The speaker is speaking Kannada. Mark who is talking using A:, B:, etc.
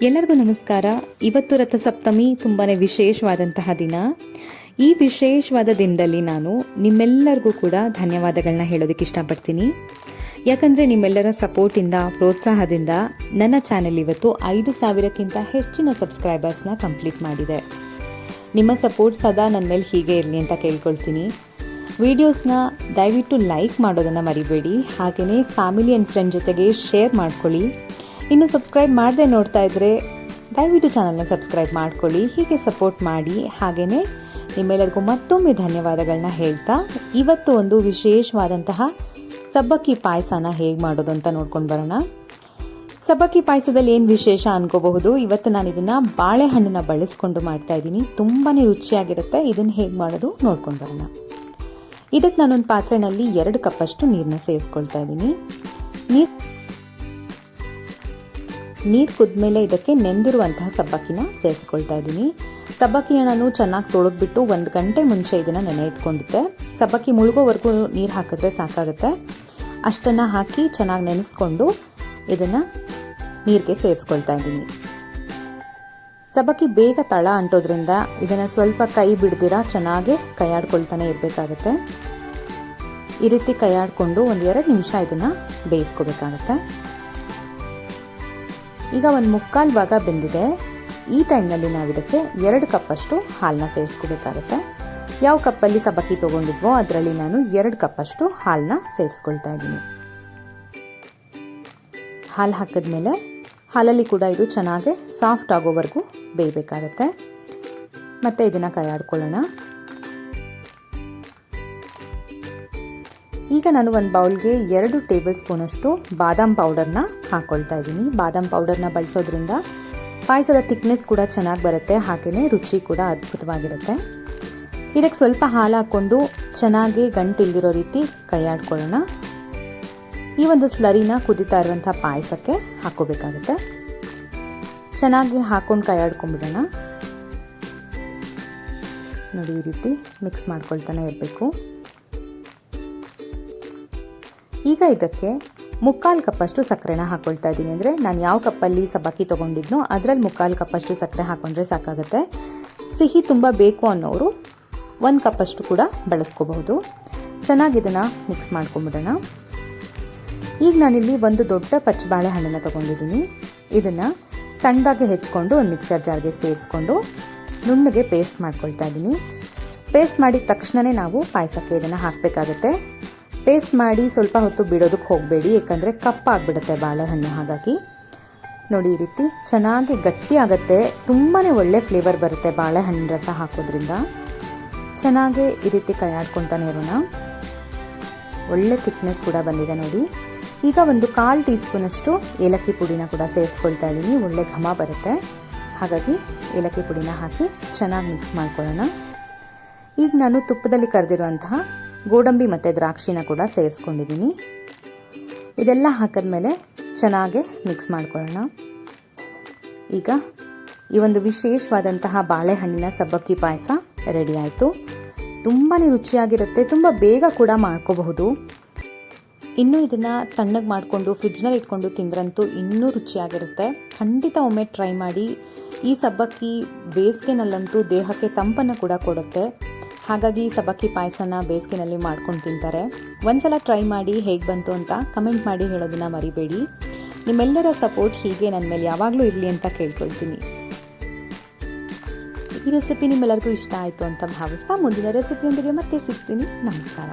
A: ಎಲ್ಲರಿಗೂ ನಮಸ್ಕಾರ. ಇವತ್ತು ರಥಸಪ್ತಮಿ ತುಂಬಾ ವಿಶೇಷವಾದಂತಹ ದಿನ. ಈ ವಿಶೇಷವಾದ ದಿನದಲ್ಲಿ ನಾನು ನಿಮ್ಮೆಲ್ಲರಿಗೂ ಕೂಡ ಧನ್ಯವಾದಗಳನ್ನ ಹೇಳೋದಕ್ಕೆ ಇಷ್ಟಪಡ್ತೀನಿ. ಯಾಕಂದರೆ ನಿಮ್ಮೆಲ್ಲರ ಸಪೋರ್ಟಿಂದ, ಪ್ರೋತ್ಸಾಹದಿಂದ ನನ್ನ ಚಾನೆಲ್ ಇವತ್ತು ಐದು ಸಾವಿರಕ್ಕಿಂತ ಹೆಚ್ಚಿನ ಸಬ್ಸ್ಕ್ರೈಬರ್ಸ್ನ ಕಂಪ್ಲೀಟ್ ಮಾಡಿದೆ. ನಿಮ್ಮ ಸಪೋರ್ಟ್ ಸದಾ ನನ್ನ ಮೇಲೆ ಹೀಗೆ ಇರಲಿ ಅಂತ ಕೇಳ್ಕೊಳ್ತೀನಿ. ವಿಡಿಯೋಸ್ನ ದಯವಿಟ್ಟು ಲೈಕ್ ಮಾಡೋದನ್ನು ಮರಿಬೇಡಿ. ಹಾಗೆಯೇ ಫ್ಯಾಮಿಲಿ ಆ್ಯಂಡ್ ಫ್ರೆಂಡ್ ಜೊತೆಗೆ ಶೇರ್ ಮಾಡ್ಕೊಳ್ಳಿ. ಇನ್ನು ಸಬ್ಸ್ಕ್ರೈಬ್ ಮಾಡದೆ ನೋಡ್ತಾ ಇದ್ದರೆ ದಯವಿಟ್ಟು ಚಾನಲ್ನ ಸಬ್ಸ್ಕ್ರೈಬ್ ಮಾಡ್ಕೊಳ್ಳಿ, ಹೀಗೆ ಸಪೋರ್ಟ್ ಮಾಡಿ. ಹಾಗೆಯೇ ನಿಮ್ಮೆಲ್ಲರಿಗೂ ಮತ್ತೊಮ್ಮೆ ಧನ್ಯವಾದಗಳನ್ನ ಹೇಳ್ತಾ, ಇವತ್ತು ಒಂದು ವಿಶೇಷವಾದಂತಹ ಸಬ್ಬಕ್ಕಿ ಪಾಯಸನ ಹೇಗೆ ಮಾಡೋದು ಅಂತ ನೋಡ್ಕೊಂಡು ಬರೋಣ. ಸಬ್ಬಕ್ಕಿ ಪಾಯಸದಲ್ಲಿ ಏನು ವಿಶೇಷ ಅನ್ಕೋಬಹುದು? ಇವತ್ತು ನಾನು ಇದನ್ನು ಬಾಳೆಹಣ್ಣನ್ನ ಬಳಸ್ಕೊಂಡು ಮಾಡ್ತಾ ಇದ್ದೀನಿ. ತುಂಬಾ ರುಚಿಯಾಗಿರುತ್ತೆ. ಇದನ್ನು ಹೇಗೆ ಮಾಡೋದು ನೋಡ್ಕೊಂಡು ಬರೋಣ. ಇದಕ್ಕೆ ನಾನೊಂದು ಪಾತ್ರೆನಲ್ಲಿ ಎರಡು ಕಪ್ಪಷ್ಟು ನೀರನ್ನ ಸೇರಿಸ್ಕೊಳ್ತಾ ಇದ್ದೀನಿ. ನೀರು ನೀರು ಕುದ್ಮೇಲೆ ಇದಕ್ಕೆ ನೆಂದಿರುವಂತಹ ಸಬ್ಬಕ್ಕಿನ ಸೇರಿಸ್ಕೊಳ್ತಾ ಇದ್ದೀನಿ. ಸಬ್ಬಕ್ಕಿ ನಾನು ಚೆನ್ನಾಗಿ ತೊಳೆದ್ಬಿಟ್ಟು ಒಂದು ಗಂಟೆ ಮುಂಚೆ ಇದನ್ನು ನೆನೆ ಇಟ್ಕೊಂಡಿದ್ದೆ. ಸಬ್ಬಕ್ಕಿ ಮುಳುಗೋವರೆಗೂ ನೀರು ಹಾಕಿದ್ರೆ ಸಾಕಾಗುತ್ತೆ. ಅಷ್ಟನ್ನು ಹಾಕಿ ಚೆನ್ನಾಗಿ ನೆನೆಸ್ಕೊಂಡು ಇದನ್ನು ನೀರಿಗೆ ಸೇರಿಸ್ಕೊಳ್ತಾ ಇದ್ದೀನಿ. ಸಬ್ಬಕ್ಕಿ ಬೇಗ ತಳ ಅಂಟೋದ್ರಿಂದ ಇದನ್ನು ಸ್ವಲ್ಪ ಕೈ ಬಿಡ್ದಿರ ಚೆನ್ನಾಗಿ ಕೈಯಾಡ್ಕೊಳ್ತಾನೆ ಇರಬೇಕಾಗತ್ತೆ. ಈ ರೀತಿ ಕೈಯಾಡಿಕೊಂಡು ಒಂದು ಎರಡು ನಿಮಿಷ ಇದನ್ನು ಬೇಯಿಸ್ಕೋಬೇಕಾಗತ್ತೆ. ಈಗ ಒಂದು ಮುಕ್ಕಾಲು ಭಾಗ ಬೆಂದಿದೆ. ಈ ಟೈಮ್ನಲ್ಲಿ ನಾವು ಇದಕ್ಕೆ ಎರಡು ಕಪ್ಪಷ್ಟು ಹಾಲನ್ನ ಸೇರಿಸ್ಕೋಬೇಕಾಗತ್ತೆ. ಯಾವ ಕಪ್ಪಲ್ಲಿ ಸಬ್ಬಕ್ಕಿ ತೊಗೊಂಡಿದ್ವೋ ಅದರಲ್ಲಿ ನಾನು ಎರಡು ಕಪ್ಪಷ್ಟು ಹಾಲನ್ನ ಸೇರಿಸ್ಕೊಳ್ತಾ ಇದ್ದೀನಿ. ಹಾಲು ಹಾಕಿದ್ಮೇಲೆ ಹಾಲಲ್ಲಿ ಕೂಡ ಇದು ಚೆನ್ನಾಗಿ ಸಾಫ್ಟ್ ಆಗೋವರೆಗೂ ಬೇಯಬೇಕಾಗತ್ತೆ. ಮತ್ತು ಇದನ್ನು ಕೈಯಾಡ್ಕೊಳ್ಳೋಣ ಈಗ ನಾನು ಒಂದು ಬೌಲ್ಗೆ ಎರಡು ಟೇಬಲ್ ಸ್ಪೂನಷ್ಟು ಬಾದಾಮ್ ಪೌಡರ್ನ ಹಾಕ್ಕೊಳ್ತಾ ಇದ್ದೀನಿ. ಬಾದಾಮ್ ಪೌಡರ್ನ ಬಳಸೋದ್ರಿಂದ ಪಾಯಸದ ಥಿಕ್ನೆಸ್ ಕೂಡ ಚೆನ್ನಾಗಿ ಬರುತ್ತೆ ಹಾಗೆಯೇ ರುಚಿ ಕೂಡ ಅದ್ಭುತವಾಗಿರುತ್ತೆ. ಇದಕ್ಕೆ ಸ್ವಲ್ಪ ಹಾಲು ಹಾಕ್ಕೊಂಡು ಚೆನ್ನಾಗಿ ಗಂಟಿಲ್ದಿರೋ ರೀತಿ ಕೈಯಾಡ್ಕೊಳ್ಳೋಣ ಈ ಒಂದು ಸ್ಲರಿನ ಕುದಿತಾ ಇರುವಂಥ ಪಾಯಸಕ್ಕೆ ಹಾಕೋಬೇಕಾಗುತ್ತೆ ಚೆನ್ನಾಗಿ ಹಾಕ್ಕೊಂಡು ಕೈಯಾಡ್ಕೊಂಡ್ಬಿಡೋಣ ನೋಡಿ ಈ ರೀತಿ ಮಿಕ್ಸ್ ಮಾಡ್ಕೊಳ್ತಾನೆ ಇರಬೇಕು. ಈಗ ಇದಕ್ಕೆ ಮುಕ್ಕಾಲು ಕಪ್ಪಷ್ಟು ಸಕ್ಕರೆನ ಹಾಕ್ಕೊಳ್ತಾ ಇದ್ದೀನಿ. ಅಂದರೆ ನಾನು ಯಾವ ಕಪ್ಪಲ್ಲಿ ಸಬ್ಬಕ್ಕಿ ತೊಗೊಂಡಿದ್ನೋ ಅದರಲ್ಲಿ ಮುಕ್ಕಾಲು ಕಪ್ಪಷ್ಟು ಸಕ್ಕರೆ ಹಾಕ್ಕೊಂಡ್ರೆ ಸಾಕಾಗುತ್ತೆ. ಸಿಹಿ ತುಂಬ ಬೇಕು ಅನ್ನೋರು ಒಂದು ಕಪ್ಪಷ್ಟು ಕೂಡ ಬಳಸ್ಕೋಬಹುದು. ಚೆನ್ನಾಗಿ ಇದನ್ನು ಮಿಕ್ಸ್ ಮಾಡ್ಕೊಂಬಿಡೋಣ. ಈಗ ನಾನಿಲ್ಲಿ ಒಂದು ದೊಡ್ಡ ಪಚ್ಚಬಾಳೆ ಹಣ್ಣನ್ನು ತೊಗೊಂಡಿದ್ದೀನಿ. ಇದನ್ನು ಸಣ್ಣದಾಗಿ ಹೆಚ್ಕೊಂಡು ಒಂದು ಮಿಕ್ಸರ್ ಜಾರ್ಗೆ ಸೇರಿಸ್ಕೊಂಡು ನುಣ್ಣಗೆ ಪೇಸ್ಟ್ ಮಾಡ್ಕೊಳ್ತಾ ಇದ್ದೀನಿ. ಪೇಸ್ಟ್ ಮಾಡಿದ ತಕ್ಷಣವೇ ನಾವು ಪಾಯಸಕ್ಕೆ ಇದನ್ನು ಹಾಕಬೇಕಾಗತ್ತೆ. ಪೇಸ್ಟ್ ಮಾಡಿ ಸ್ವಲ್ಪ ಹೊತ್ತು ಬಿಡೋದಕ್ಕೆ ಹೋಗಬೇಡಿ ಯಾಕಂದರೆ ಕಪ್ಪಾಗ್ಬಿಡುತ್ತೆ ಬಾಳೆಹಣ್ಣು. ಹಾಗಾಗಿ ನೋಡಿ ಈ ರೀತಿ ಚೆನ್ನಾಗಿ ಗಟ್ಟಿ ಆಗುತ್ತೆ ತುಂಬಾ ಒಳ್ಳೆ ಫ್ಲೇವರ್ ಬರುತ್ತೆ ಬಾಳೆಹಣ್ಣು ರಸ ಹಾಕೋದ್ರಿಂದ. ಚೆನ್ನಾಗಿ ಈ ರೀತಿ ಕೈಯಾಡ್ಕೊತಾನೆ ಇರೋಣ. ಒಳ್ಳೆ ಥಿಕ್ನೆಸ್ ಕೂಡ ಬಂದಿದೆ ನೋಡಿ. ಈಗ ಒಂದು ಕಾಲು ಟೀ ಸ್ಪೂನಷ್ಟು ಏಲಕ್ಕಿ ಪುಡಿನ ಕೂಡ ಸೇರಿಸ್ಕೊಳ್ತಾ ಇದ್ದೀನಿ. ಒಳ್ಳೆ ಘಮ ಬರುತ್ತೆ. ಹಾಗಾಗಿ ಏಲಕ್ಕಿ ಪುಡಿನ ಹಾಕಿ ಚೆನ್ನಾಗಿ ಮಿಕ್ಸ್ ಮಾಡ್ಕೊಳ್ಳೋಣ. ಈಗ ನಾನು ತುಪ್ಪದಲ್ಲಿ ಕರೆದಿರುವಂತಹ ಗೋಡಂಬಿ ಮತ್ತು ದ್ರಾಕ್ಷಿನ ಕೂಡ ಸೇರಿಸ್ಕೊಂಡಿದ್ದೀನಿ ಇದೆಲ್ಲ ಹಾಕಿದ್ಮೇಲೆ ಚೆನ್ನಾಗೆ ಮಿಕ್ಸ್ ಮಾಡ್ಕೊಳ್ಳೋಣ. ಈಗ ಈ ಒಂದು ವಿಶೇಷವಾದಂತಹ ಬಾಳೆಹಣ್ಣಿನ ಸಬ್ಬಕ್ಕಿ ಪಾಯಸ ರೆಡಿ ಆಯಿತು. ತುಂಬಾ ರುಚಿಯಾಗಿರುತ್ತೆ, ತುಂಬ ಬೇಗ ಕೂಡ ಮಾಡ್ಕೋಬಹುದು. ಇನ್ನೂ ಇದನ್ನು ತಣ್ಣಗೆ ಮಾಡಿಕೊಂಡು ಫ್ರಿಜ್ನಲ್ಲಿ ಇಟ್ಕೊಂಡು ತಿಂದ್ರಂತೂ ಇನ್ನೂ ರುಚಿಯಾಗಿರುತ್ತೆ. ಖಂಡಿತ ಒಮ್ಮೆ ಟ್ರೈ ಮಾಡಿ. ಈ ಸಬ್ಬಕ್ಕಿ ಬೇಸಿಗೆನಲ್ಲಂತೂ ದೇಹಕ್ಕೆ ತಂಪನ್ನು ಕೂಡ ಕೊಡುತ್ತೆ. ಹಾಗಾಗಿ ಸಬ್ಬಕ್ಕಿ ಪಾಯಸನ ಬೇಸಿಗೆನಲ್ಲಿ ಮಾಡ್ಕೊಂಡು ತಿಂತಾರೆ. ಒಂದ್ಸಲ ಟ್ರೈ ಮಾಡಿ ಹೇಗೆ ಬಂತು ಅಂತ ಕಮೆಂಟ್ ಮಾಡಿ ಹೇಳೋದನ್ನ ಮರಿಬೇಡಿ. ನಿಮ್ಮೆಲ್ಲರ ಸಪೋರ್ಟ್ ಹೀಗೆ ನನ್ನ ಮೇಲೆ ಯಾವಾಗಲೂ ಇರಲಿ ಅಂತ ಕೇಳ್ಕೊಳ್ತೀನಿ. ಈ ರೆಸಿಪಿ ನಿಮ್ಮೆಲ್ಲರಿಗೂ ಇಷ್ಟ ಆಯಿತು ಅಂತ ಭಾವಿಸ್ತಾ ಮುಂದಿನ ರೆಸಿಪಿಯೊಂದಿಗೆ ಮತ್ತೆ ಸಿಗ್ತೀನಿ. ನಮಸ್ಕಾರ.